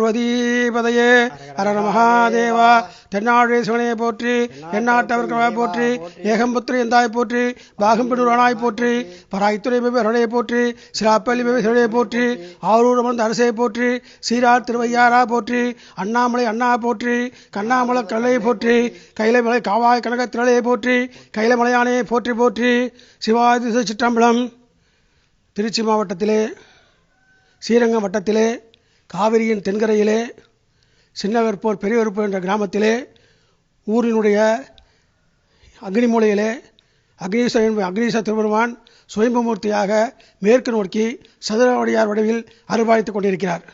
பார்வதீபதையே. அரர மகாதேவா தென்னாழி சிவனையை போற்றி எண்ணாட்டவர்களாய் போற்றி ஏகம்புத்திரி எந்தாய் போற்றி பாகம்பிடுவானாய் போற்றி பராய்த்துறை பெருடைய போற்றி சிராப்பள்ளி பெருடைய போற்றி ஆரூர் அமர்ந்த அரசையை போற்றி சீரார் திருவையாரா போற்றி அண்ணாமலை அண்ணா போற்றி கண்ணாமலை கல்லையை போற்றி கைலமலை காவாய் கனக திரளையை போற்றி கைலமலையானையை போற்றி போற்றி சிவாதி சிற்றம்பலம் திருச்சி மாவட்டத்திலே ஸ்ரீரங்கம் வட்டத்திலே காவிரியின் தென்கரையிலே சின்னவெற்போர் பெரியவெற்போர் என்ற கிராமத்திலே ஊரினுடைய அக்னிமூலையிலே அக்னீஸ்வரன் அக்னீஸ்வர திருபெருமான் சுயம்பமூர்த்தியாக மேற்கு நோக்கி சதுரவடியார் வடிவில் அருள்பாலித்துக் கொண்டிருக்கிறார்.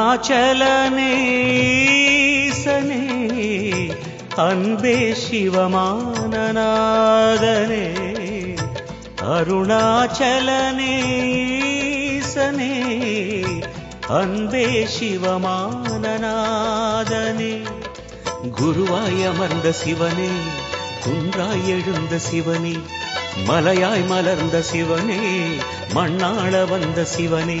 அருணாச்சலனேசனே அன்பே சிவமானநாதனே அருணாச்சலனேசனே அன்பே சிவமானநாதனே குருவாய் அமர்ந்த சிவனே குன்றாய் எழுந்த சிவனே மலையாய் மலர்ந்த சிவனே மண்ணாள வந்த சிவனே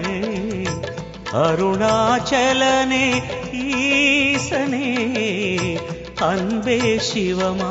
அருணாச்சலனே ஈசனே அன்பே சிவமானநாதனே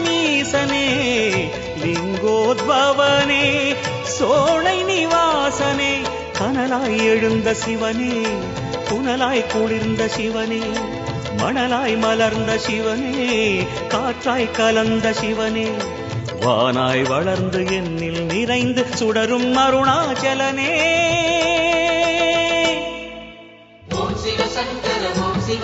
ஈசனே லிங்கோத்பவனே சோழை நிவாசனே கனலாய் எழுந்த சிவனே புனலாய் குளிர்ந்த சிவனே மணலாய் மலர்ந்த சிவனே காற்றாய் கலந்த சிவனே வானாய் வளர்ந்து என்னில் நிறைந்து சுடரும் அருணாச்சலனே. ஓம் சிவ சங்கர ஓம் சிவ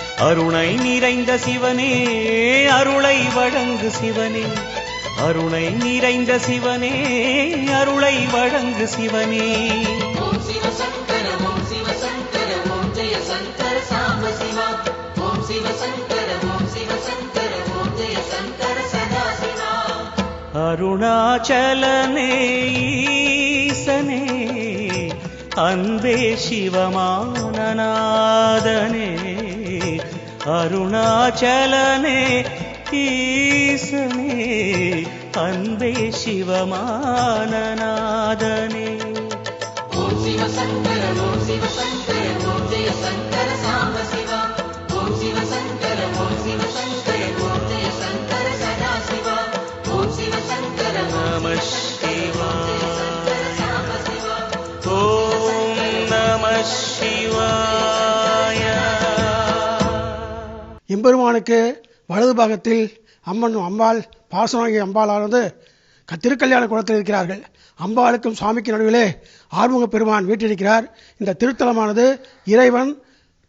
அருணை நிறைந்த சிவனே அருளை வழங்கு சிவனே. அருணை நிறைந்த சிவனே அருளை வழங்கு சிவனே. அருணாச்சலனே ஈசனே அன்பே சிவமானநாதனே. அருணாச்சலனே ஈசனே அன்பே சிவமானநாதனே ஓம் சிவ சங்கர ஓம் சிவ சங்கர ஓம் ஜெய சங்கர சாம்ப சிவா ஓம் சிவ சங்கர ஓம் சிவ சங்கர ஓம் ஜெய சங்கர சதா சிவா ஓம் சிவ சங்கர நம எம்பெருமானுக்கு வலது பாகத்தில் அம்மன் அம்பாள் பாசனாகி அம்பாளானது க- திருக்கல்யாண குளத்தில் இருக்கிறார்கள். அம்பாளுக்கும் சுவாமிக்கு நடுவிலே ஆறுமுக பெருமான் வீட்டிருக்கிறார் இந்த திருத்தலமானது இறைவன்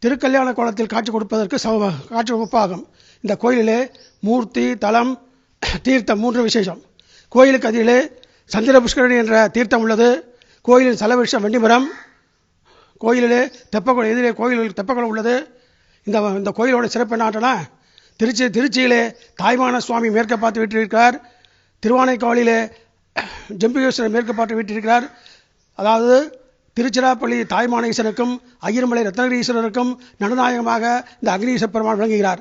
திருக்கல்யாண கோலத்தில் காட்சி கொடுப்பதற்கு சம காட்சி ஒப்பாகும் இந்த கோயிலிலே மூர்த்தி தலம் தீர்த்தம் மூன்று விசேஷம். கோயிலுக்கு அதிலே சந்திர புஷ்கரணி என்ற தீர்த்தம் உள்ளது. கோயிலின் செலவிஷம் வெண்டிமரம் கோயிலிலே தெப்பக்குளம் எதிரே கோயில் தெப்பக்குளம் உள்ளது. இந்த இந்த கோயிலோட சிறப்பு என்னாட்டனா திருச்சி திருச்சியிலே தாய்மான சுவாமி மேற்க பார்த்து வீட்டிருக்கிறார் திருவானைக்காவலிலே ஜம்பிகேஸ்வரர் மேற்க பார்த்து வீட்டிருக்கிறார் அதாவது திருச்சிராப்பள்ளி தாய்மான ஈஸ்வரருக்கும் ஐயர்மலை ரத்னகிரீஸ்வரருக்கும் நடுநாயகமாக இந்த அக்னீஸ்வர பெருமான் விளங்குகிறார்.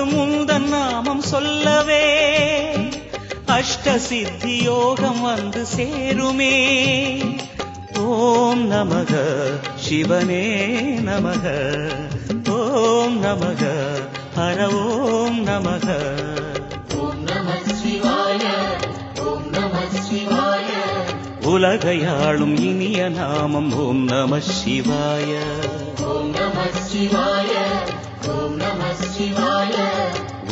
அண்டமாளும் உந்தன் நாமம் சொல்லவே அஷ்ட சித்தி யோகம் வந்து சேருமே. ஓம் நமக சிவனே நமக ஓம் நமக ஹர ஓம் நமக. ஓம் நம சிவாய ஓம் நம சிவாய உலகையாளும் இனிய நாமம் ஓம் நம சிவாய. ஓம் நம சிவாய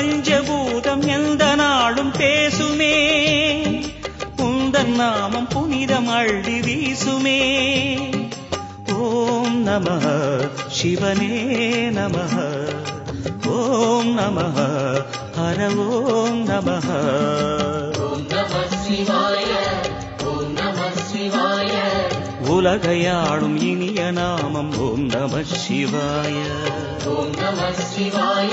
பஞ்சபூதம் எந்த நாளும் பேசுமே. உந்தன் நாமம் புனிதம் அள்ளி வீசுமே. ஓம் நம சிவனே நம. ஓம் நம ஹர ஓம் நம. உலகையாளும் இனிய நாமம் ஓம் நம சிவாய. ஓம் நம சிவாய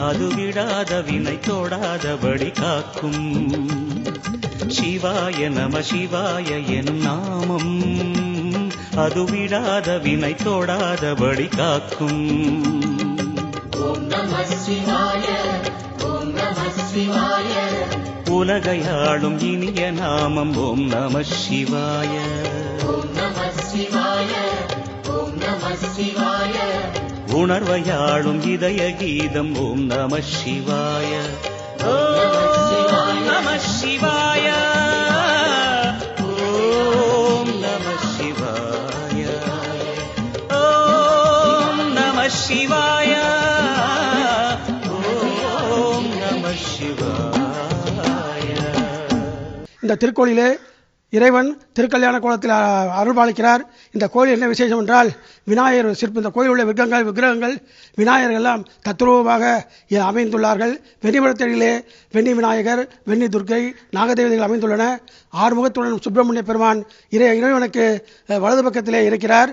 அது விடாத வினை தொடாதபடி காக்கும். சிவாய நம சிவாய எனும் நாமம். அது விடாத வினை தொடாதபடி காக்கும். உலகையாளும் இனிய நாமம் ஓம் நம சிவாய. ஓம் நம சிவாய ஓம் நம சிவாய. உணர்வையாளும் இதய கீதம் ஓம் நம சிவாய. ஓம் நம சிவாய. ஓம் நம சிவாய. ஓம் நம சிவாய. ஓம் நம சிவாய. இந்த திருக்கோளிலே இறைவன் திருக்கல்யாண கோலத்தில் அருள்பாலிக்கிறார். இந்த கோயில் என்ன விசேஷம் என்றால் விநாயகர் சிற்பம் இந்த கோயில் உள்ள விக்கிரகங்கள் விக்கிரகங்கள் விநாயகர் எல்லாம் தத்ரூபமாக அமைந்துள்ளார்கள். வெண்ணிமரத்தடியிலே வெண்ணி விநாயகர் வெண்ணி துர்க்கை நாகதேவதைகள் அமைந்துள்ளன. ஆறுமுகத்துடன் சுப்பிரமணிய பெருமான் இறை இறைவனுக்கு வலது பக்கத்திலே இருக்கிறார்.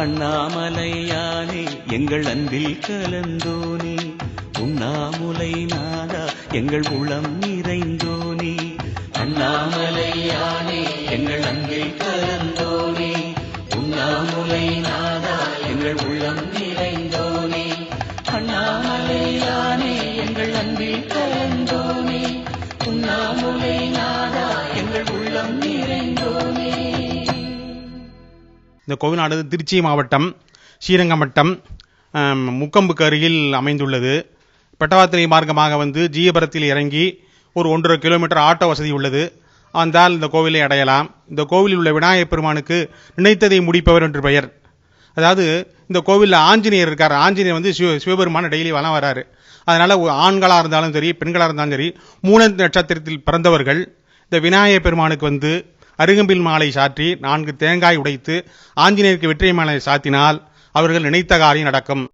அண்ணாமலையானே எங்கள் அன்பில் கலந்தோனே. உண்ணாமுலை நாதா எங்கள் உளம் நிறைந்தோனே. அண்ணாமலையானே எங்கள் அன்பில் கலந்தோனே. உண்ணாமுலை நாதா எங்கள் உள்ளம் நிறைந்தோனே. அண்ணாமலையானே எங்கள் அன்பில் கலந்தோனே. உண்ணாமுலை நாதா எங்கள் உள்ளம் நிறைந்தோனே. இந்த கோவிலானது திருச்சி மாவட்டம் ஸ்ரீரங்கம் வட்டம் முக்கம்புக்கு அருகில் அமைந்துள்ளது. பெட்டவாத்திரை மார்க்கமாக வந்து ஜீயபுரத்தில் இறங்கி ஒரு ஒன்றரை கிலோமீட்டர் ஆட்டோ வசதி உள்ளது. வந்தால் இந்த கோவிலை அடையலாம். இந்த கோவிலில் உள்ள விநாயகப் பெருமானுக்கு நினைத்ததை முடிப்பவர் என்று பெயர். அதாவது இந்த கோவிலில் ஆஞ்சநேயர் இருக்கார். ஆஞ்சநேயர் வந்து சிவ சிவபெருமான டெய்லி வலம் வராரு. அதனால் ஆண்களாக இருந்தாலும் சரி பெண்களாக இருந்தாலும் சரி மூல நட்சத்திரத்தில் பிறந்தவர்கள் இந்த விநாயகப் பெருமானுக்கு வந்து அருகம்பில் மாலை சாற்றி நான்கு தேங்காய் உடைத்து ஆஞ்சநேயருக்கு வெற்றி மாலை சாத்தினால் அவர்கள் நினைத்த காரியம் நடக்கும்.